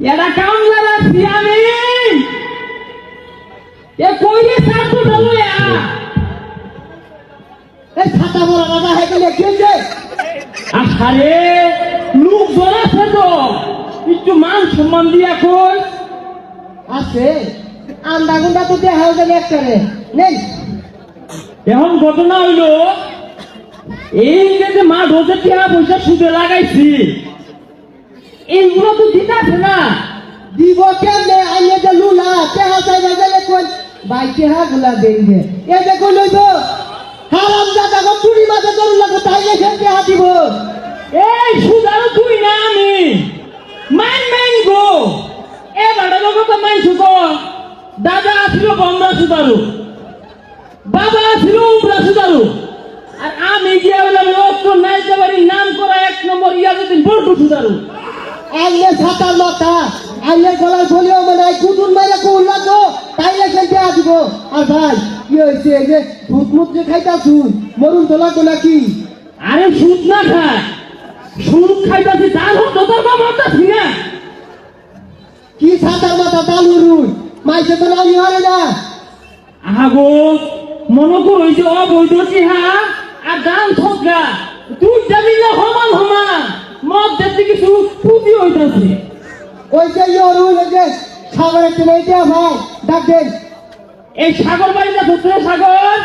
এটা কামলা রাখছি আমি এ কইলে সাতু ঢলো এই ছাতা বড় দাদা হয়ে গেলে কেছে আরে লোক আছে তো। একটু মান সম্মান দিয়া কই। আছে। আন্দা গুন্ডা তো দেখা গেলে একটারে। নেই। এখন ঘটনা হইল এই যে মা রোজে টিয়া পয়সা সুদে লাগাইছি এইগুলো তো দিতে আছে না? দিব কেমনে? আইনে যে লুলা তেহা চাই গেলে কোন ভাই তেহা গুলা দেন দে এ দেখো লইব হারাম দাদা গো চুরি মাঝে দরু লাগো তাই গেছে তেহা দিব? এই সুদারও তুই না আমি। মাইন মাইন গো। এ বাড়া লোক তো মাইন সুতো দাদা ছিল বন্ধা সুদারু। বাবা ছিল উমরা সুদারু। আর আমি গিয়ে বললাম লোক তো নাইতে পারি নাম করা এক নম্বর ইয়াজুদ্দিন বল্টু সুদারু। আইনে ছাতার মাথা আইনে গলায় বলিও মানে কুটুন মাইরা কোন লাগো তাই গেছে তেহা দিব আর ভাই কি হয়েছে এই যে ভূত মুত যে খাইতা শুন মরুন তো লাগো নাকি? আরে সুদ না খা সুদ খাইতাছি তার হতো তোর বাবা হতাছি না? কি ছাতার মাথা তালু রুই মাইছে তো নামি হয় না। আগো মনে করো যে অবৈধ চিহা আর গান ঠকা তুই যাবি না সমান সমান মদ দেখতে কিছু পুঁতি হইতাছে সাগরের তুমি এটা ভাই ডাক দেন। এই সাগর বাড়ি না ধরতে সাগর?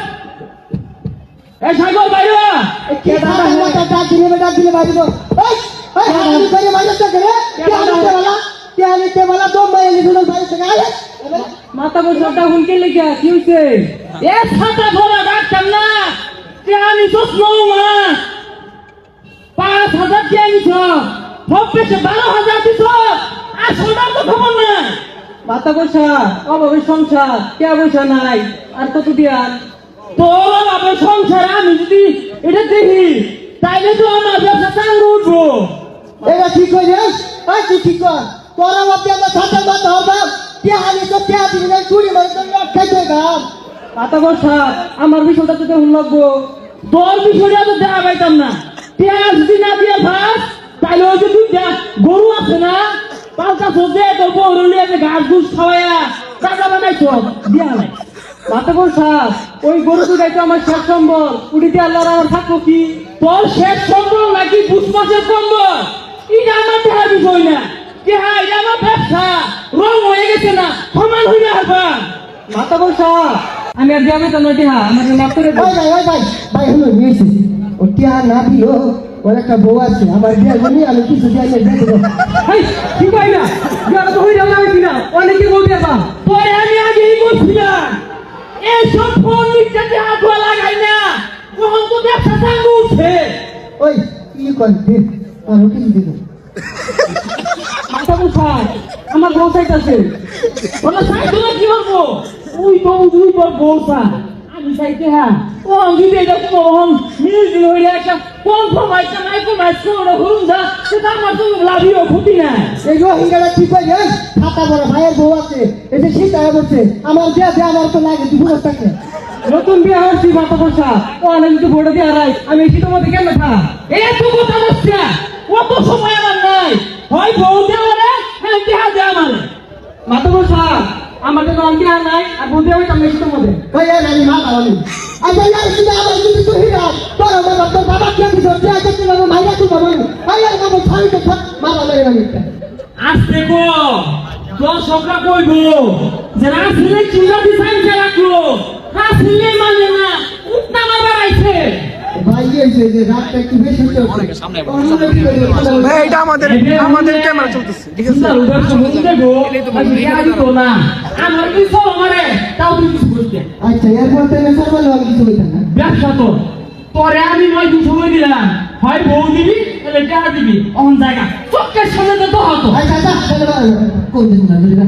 এই সাগর বাইরে কে দাদা মাথা ডাক দিলে ডাক দিলে মারিব। ওই ওই হাত করে মারিব তো করে কে আনিতে বলা কে আনিতে বলা তো মাই লিখুন ভাই থেকে আরে। মাথা বসটা হুলকে লেগে কি হইছে? এ ছাতা ভরা ডাকতাম না কে আমি তো মা পাঁচ হাজার কে আনিছ সব। পেছে বারো হাজার দিছ আর সোনার তো খবর না মাথা পয়সা অভাবে সংসার কে পয়সা নাই আর কত দিয়া? তোর বাবার সংসার আমি যদি এটা দেখি তাইলে তো আমার ব্যবসা চাঙ্গ উঠবো। এরা ঠিক করে ওই তুই ঠিক কর। তোরা মতে আমরা ছাতার মাথা হবে। কে আনি তো কে দিবি না চুরি মারি তো খাইতে গাম মাথা পয়সা আমার বিষয়টা তো দেখুন লাগবো। তোর বিষয়টা তো দেখা পাইতাম না। পেঁয়াজ যদি না দিয়ে ভাত তাইলে ওই যে গরু আছে না? পাল্টা তোর গরু নিয়ে যে ঘাস ঘুষ খাওয়াইয়া টাকা বানাইছ দিয়া নাই। মাথা পয়সা ওই গরু দুটাই তো আমার শেষ সম্বল। উড়িতে আল্লাহর আমার থাকব কি? তোর শেষ সম্বল নাকি বুঝ মাসের কম্বল এটা আমার দেহার বিষয় না। কে হ্যাঁ এটা আমার ব্যবসা। রং হয়ে গেছে না সমান হয়ে আসবা মাথা পয়সা আমি আর যাবে তো নটি হা আমার মাফ করে দাও ওই ভাই ভাই ভাই হলো নিয়েছি। ও টিয়া না দিও ওর একটা বউ আছে। আমার বিয়ে বলি আমি কিছু দিয়ে কি কর আর কিছু দিয়ে মাথা পয়সা আমার বউ চাইতাছে আছে সাইকেল কি করব ওই তো দুই পর বলছা আমি চাইতে হ্যাঁ। ও, আমি এটা একটা কনফার্মাইজ নাই করে হুম যা সেটা আমার তো লাভিও ক্ষতি নাই। এই রোহিঙ্গারা কি কই রে খাতা বড় ভাইয়ের বউ আছে এই যে শীত আয়া আমার দিয়ে আমার তো লাগে বুঝতে থাকে নতুন বিয়ে হচ্ছি মাথা পয়সা ও অনেক কিছু ভোটে দিয়ে হারাই আমি এসে তোমাদের কেন খা এত কথা বলছে অত সময় আমার নাই। হয় বউ দেওয়া রে হ্যাঁ দেহা দেওয়া মানে মাথা পয়সা আমাদের তো আর নাই আর বলতে হবে আমি এসে তোমাদের ওই আর আমি মা ইয়ার কি আমার যদি তুই হিরা তোর আমার তোর বাবা কি আমি ধরতে আছে তুই আমার মাইরা তুই বাবা আই আর আমার ছাই তো মা বাবা এর আমি আসতে গো দর্শকরা কইব যে কে রাখল, আসলে মানে না উঠনা মারবার আইছে ভাই এই যে যে রাতটা একটু বেশি হচ্ছে সামনে ভাই এটা আমাদের আমাদের ক্যামেরা চলতেছে ঠিক আছে? আমার কি সব আমারে তাও তুই কিছু বুঝতে। আচ্ছা এরপর থেকে সর্বালো আমি কিছু বলতাম না। ব্যবসা তো। পরে আমি নয় দু সময় দিলাম। হয় বউ দিবি তাহলে টাকা দিবি। অন জায়গা। চোখের সামনে তো হতো। আচ্ছা আচ্ছা কোন দিন না?